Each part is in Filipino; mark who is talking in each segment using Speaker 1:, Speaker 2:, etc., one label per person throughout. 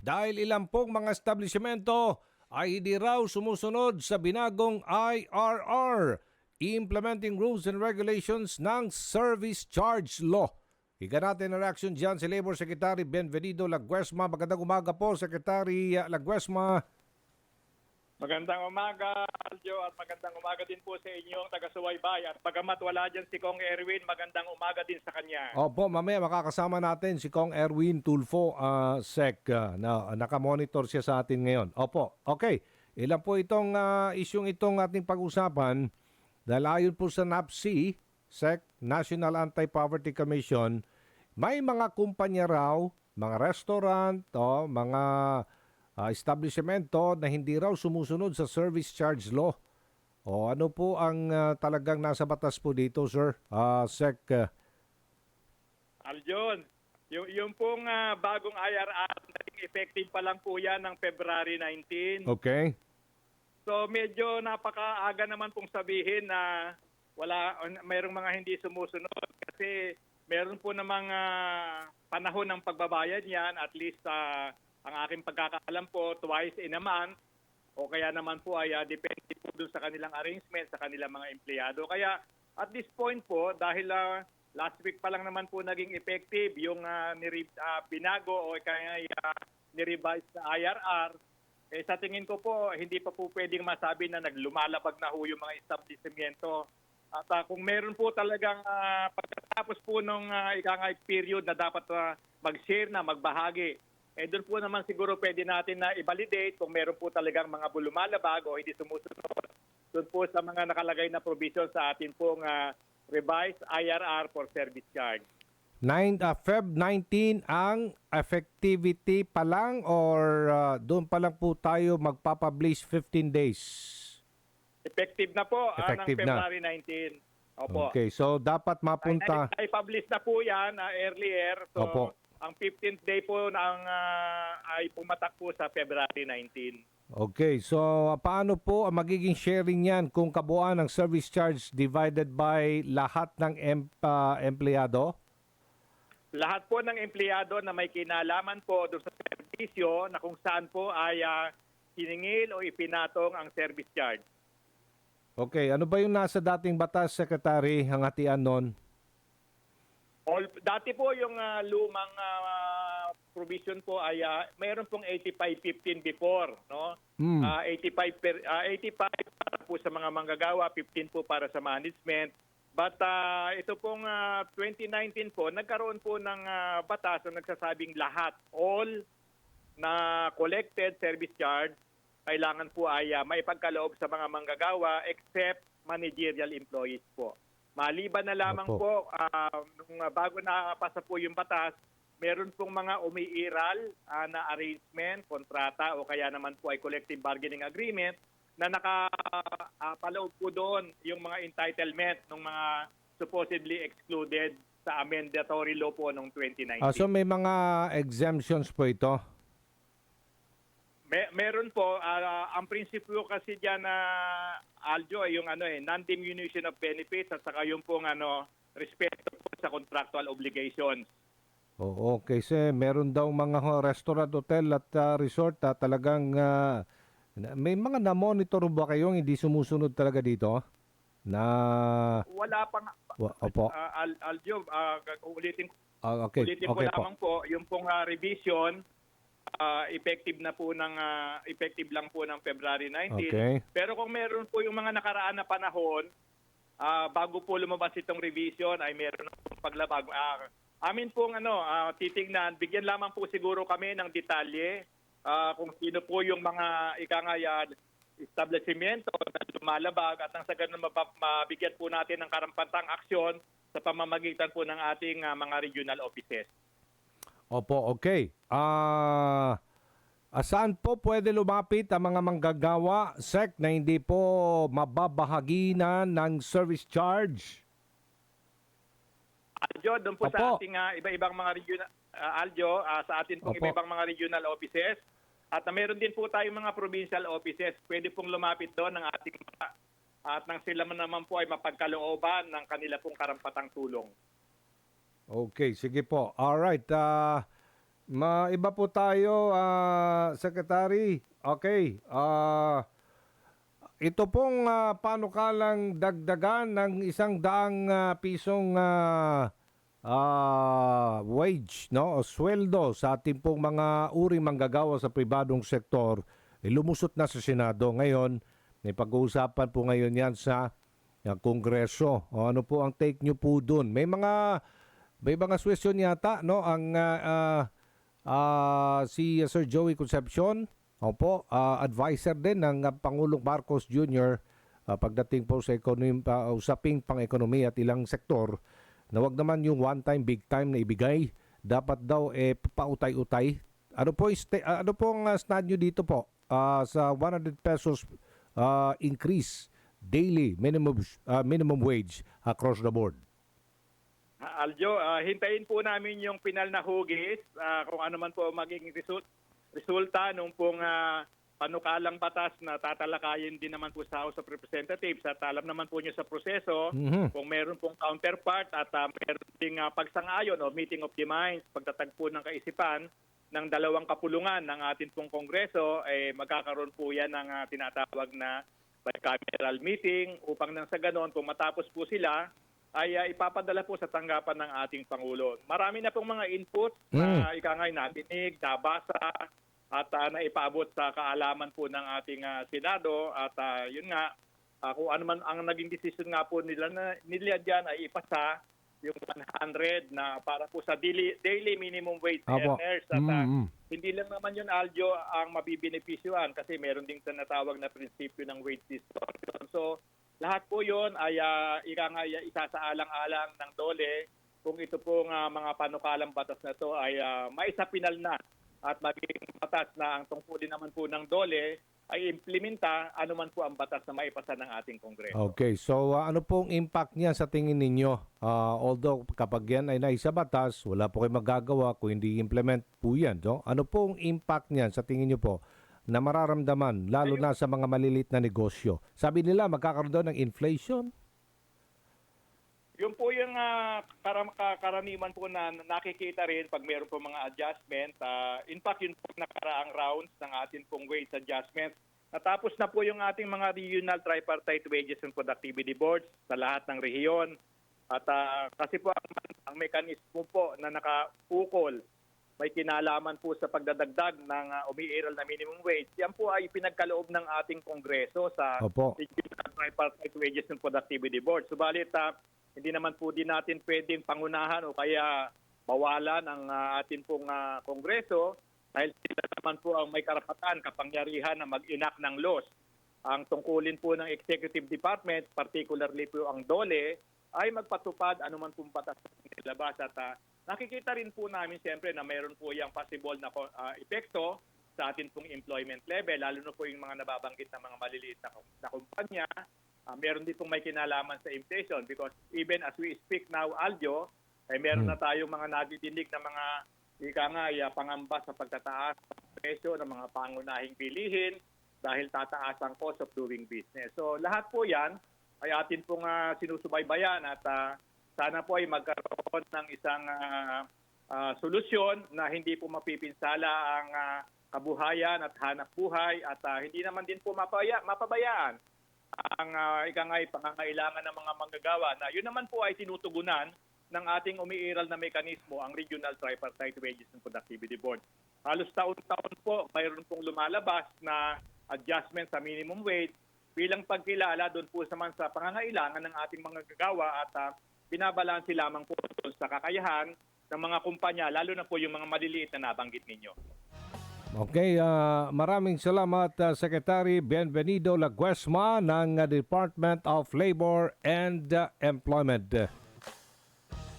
Speaker 1: dahil ilang pong mga establishmento ay hindi raw sumusunod sa binagong IRR, Implementing Rules and Regulations ng Service Charge Law. Higa natin ang reaction dyan si Labor Secretary Benvenido Laguesma. Magandang umaga po, Secretary Laguesma.
Speaker 2: Magandang umaga, Aljo, at magandang umaga din po sa inyong taga-suwaybay. At bagamat wala dyan si Kong Erwin, magandang umaga din sa kanya.
Speaker 1: Opo, mamaya makakasama natin si Kong Erwin Tulfo uh, Sec uh, na nakamonitor siya sa atin ngayon. Opo, okay. Ilan po itong uh, isyong itong ating pag-usapan dahil ayon po sa NAPC, SEC, National Anti-Poverty Commission, may mga kumpanya raw, mga restaurant, o mga uh, establishmento na hindi raw sumusunod sa service charge law. O ano po ang uh, talagang nasa batas po dito, sir? Uh, SEC, uh,
Speaker 2: Aljon, yung, yung pong ah, bagong IRR, naging effective pa lang po yan ng February 19.
Speaker 1: okay?
Speaker 2: So medyo napakaaga naman pong sabihin na wala mayroong mga hindi sumusunod kasi meron po namang ah, panahon ng pagbabayad niyan at least ah, ang aking pagkakaalam po twice in a month o kaya naman po ay ah, depende po dun sa kanilang arrangement sa kanilang mga empleyado. Kaya at this point po dahil ah, last week pa lang naman po naging effective yung ah, nire- ah, binago o kaya ah, nirevise na IRR eh, sa tingin ko po, hindi pa po pwedeng masabi na naglumalabag na ho yung mga establishmento. At ah, kung meron po talagang ah, pagkatapos po nung uh, ikangay period na dapat ah, mag-share na, magbahagi, eh doon po naman siguro pwede natin na i-validate kung meron po talagang mga lumalabag o hindi sumusunod. Doon po sa mga nakalagay na provision sa atin pong ah, revised IRR for service charge.
Speaker 1: 9, uh, Feb 19 ang effectivity pa lang or uh, doon pa lang po tayo magpapublish 15 days?
Speaker 2: Effective na po ah, ng
Speaker 1: Effective na.
Speaker 2: February 19. Opo.
Speaker 1: Okay, so dapat mapunta...
Speaker 2: Ay, publish na po yan ah, earlier. So,
Speaker 1: Opo.
Speaker 2: Ang 15th day po ng, ah, ay pumatak po sa February 19.
Speaker 1: Okay, so uh, paano po ang magiging sharing yan kung kabuuan ng service charge divided by lahat ng em- uh, empleyado?
Speaker 2: Lahat po ng empleyado na may kinalaman po doon sa serbisyo na kung saan po ay ah, hiningil o ipinatong ang service charge.
Speaker 1: Okay, ano ba yung nasa dating batas, Secretary, ang hatian nun?
Speaker 2: All, dati po yung ah, lumang ah, provision po ay ah, mayroon pong 85-15 before, no?
Speaker 1: Hmm.
Speaker 2: Ah, 85 per, ah, 85 para po sa mga manggagawa, 15 po para sa management. But ah, ito pong ah, 2019 po, nagkaroon po ng ah, batas na nagsasabing lahat, all na collected service charge, kailangan po ay uh, maipagkaloob sa mga manggagawa except managerial employees po. Maliban na lamang
Speaker 1: Opo.
Speaker 2: po, ah, nung ah, bago nakapasa po yung batas, meron pong mga umiiral ah, na arrangement, kontrata o kaya naman po ay collective bargaining agreement na nakapaloob po doon yung mga entitlement ng mga supposedly excluded sa amendatory law po noong 2019.
Speaker 1: Ah, so may mga exemptions po ito?
Speaker 2: Me- meron po, ah, ang prinsipyo kasi diyan na Aljo ay yung ano eh, non-diminution of benefits at saka yung pong ano, respeto po sa contractual obligations.
Speaker 1: Oo, kasi meron daw mga restaurant, hotel at ah, resort ah, talagang na- may mga na-monitor ba kayong hindi sumusunod talaga dito? Na
Speaker 2: Wala pang
Speaker 1: Wa- opo.
Speaker 2: Al- Aljo, ah, ulitin
Speaker 1: Ah, okay,
Speaker 2: ulitin ko
Speaker 1: okay po.
Speaker 2: lamang po, yung pong ah, revision ah, effective na po ng ah, effective lang po ng February 19.
Speaker 1: Okay.
Speaker 2: Pero kung meron po yung mga nakaraan na panahon ah, bago po lumabas itong revision ay meron na pong paglabag. Ah, amin pong ano, ah, titingnan, bigyan lamang po siguro kami ng detalye ah, kung sino po yung mga ikangayan establishmento na lumalabag at ang sa ganun mabigyan po natin ng karampatang aksyon sa pamamagitan po ng ating ah, mga regional offices.
Speaker 1: Opo, okay. Ah, ah, saan po pwede lumapit ang mga manggagawa, SEC, na hindi po mababahagi na ng service charge?
Speaker 2: Aljo, doon po
Speaker 1: Opo.
Speaker 2: sa ating ah, iba-ibang mga regional ah, Aljo, ah, sa atin pong
Speaker 1: Opo.
Speaker 2: iba-ibang mga regional offices at na meron din po tayong mga provincial offices. Pwede pong lumapit doon ng ating mga at nang sila man naman po ay mapagkalooban ng kanila pong karampatang tulong.
Speaker 1: Okay, sige po. All right. ah, Maiba po tayo, ah, Secretary. Okay. ah, ito pong ah, panukalang dagdagan ng isang daang ah, pisong ah, ah, wage no o sweldo sa ating pong mga uri manggagawa sa pribadong sektor eh, lumusot na sa Senado. Ngayon, may pag-uusapan po ngayon yan sa ah, Kongreso. O ano po ang take nyo po dun? May mga may mga suwestyon yata no ang ah, ah, ah, si Sir Joey Concepcion Opo, ah, advisor din ng ah, Pangulong Marcos Jr. ah, pagdating po sa ekonomi, ah, usaping pang-ekonomiya at ilang sektor na wag naman yung one time, big time na ibigay. Dapat daw eh pautay-utay. Ano po, este, ah, ano pong uh, stand nyo dito po Ah, sa 100 pesos ah, increase daily minimum ah, minimum wage across the board?
Speaker 2: Ah, Aljo, ah, hintayin po namin yung pinal na hugis ah, kung ano man po magiging result, resulta nung pong ah, panukalang batas na tatalakayin din naman po sa House of Representatives at alam naman po niyo sa proseso
Speaker 1: Mhm.
Speaker 2: kung meron pong counterpart at ah, meron ding ah, pagsangayon o meeting of the minds, pagtatagpo ng kaisipan ng dalawang kapulungan ng ating pong Kongreso, eh, magkakaroon po yan ng ah, tinatawag na bicameral meeting upang nang sa ganon, kung matapos po sila, ay ah, ipapadala po sa tanggapan ng ating Pangulo. Marami na pong mga input na ika nga'y natinig, nabasa, at ah, naipaabot sa kaalaman po ng ating ah, Senado. At ah, yun nga, ah, kung ano man ang naging decision nga po nila, na, nila dyan ay ipasa yung 100 na para po sa daily, daily minimum wage
Speaker 1: Apo.
Speaker 2: earners. At ah,
Speaker 1: Mm-mm.
Speaker 2: hindi lang naman yun, Aljo, ang mabibenepisyuhan kasi meron ding tinatawag na prinsipyo ng wage distortion. So, lahat po yun ay uh, ika nga isasaalang-alang ng dole kung ito pong ah, mga panukalang batas na to ay uh, maisapinal na at maging batas na ang tungkulin naman po ng dole ay implementa ano man po ang batas na maipasa ng ating Kongreso.
Speaker 1: Okay, so ah, ano pong impact niya sa tingin ninyo? Ah, although kapag yan ay naisa batas, wala po kayo magagawa kung hindi implement po yan. No? Ano pong impact niyan sa tingin niyo po na mararamdaman lalo na sa mga malilit na negosyo? Sabi nila magkakaroon daw ng inflation.
Speaker 2: Yung po yung ah, karam- ka- karaniwan po na nakikita rin pag meron po mga adjustment. ah, in fact, yun po nakaraang rounds ng ating pong wage adjustment. Natapos na po yung ating mga regional tripartite wages and productivity boards sa lahat ng rehiyon. At ah, kasi po ang, ang mekanismo po na nakaukol may kinalaman po sa pagdadagdag ng ah, umiiral na minimum wage. Yan po ay pinagkaloob ng ating Kongreso sa
Speaker 1: Opo.
Speaker 2: Tripartite Wages and Productivity Board. Subalit, ah, hindi naman po din natin pwedeng pangunahan o kaya bawalan ang ah, ating pong ah, Kongreso dahil sila naman po ang may karapatan, kapangyarihan na mag-enact ng laws. Ang tungkulin po ng Executive Department, particularly po ang DOLE, ay magpatupad anuman pong batas na nilabas. At ah, nakikita rin po namin siyempre na mayroon po yung possible na ah, epekto sa atin pong employment level, lalo na po yung mga nababanggit na mga maliliit na, na kumpanya, Ah, meron din pong may kinalaman sa inflation because even as we speak now, Aljo, ay meron na tayong mga nadidinig na mga ika nga ay, ah, pangamba sa pagtataas ng presyo ng mga pangunahing bilihin dahil tataas ang cost of doing business. So lahat po yan ay atin pong ah, sinusubaybayan at ah, sana po ay magkaroon ng isang ah, ah, solusyon na hindi po mapipinsala ang ah, kabuhayan at hanap buhay at ah, hindi naman din po mapaya, mapabayaan ang uh, ika nga ay pangangailangan ng mga manggagawa na yun naman po ay tinutugunan ng ating umiiral na mekanismo, ang Regional Tripartite Wages and Productivity Board. Halos taon-taon po, mayroon pong lumalabas na adjustment sa minimum wage bilang pagkilala doon po sa man sa pangangailangan ng ating mga gagawa at uh, binabalansi lamang po doon sa kakayahan ng mga kumpanya, lalo na po yung mga maliliit na nabanggit ninyo.
Speaker 1: Okay, ah, maraming salamat ah, Secretary Bienvenido Laguesma ng ah, Department of Labor and ah, Employment.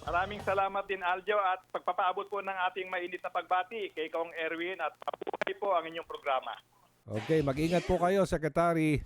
Speaker 2: Maraming salamat din Aljo at pagpapaabot po ng ating mainit na pagbati kay Kong Erwin at pabuhay po ang inyong programa.
Speaker 1: Okay, mag-ingat po kayo Secretary.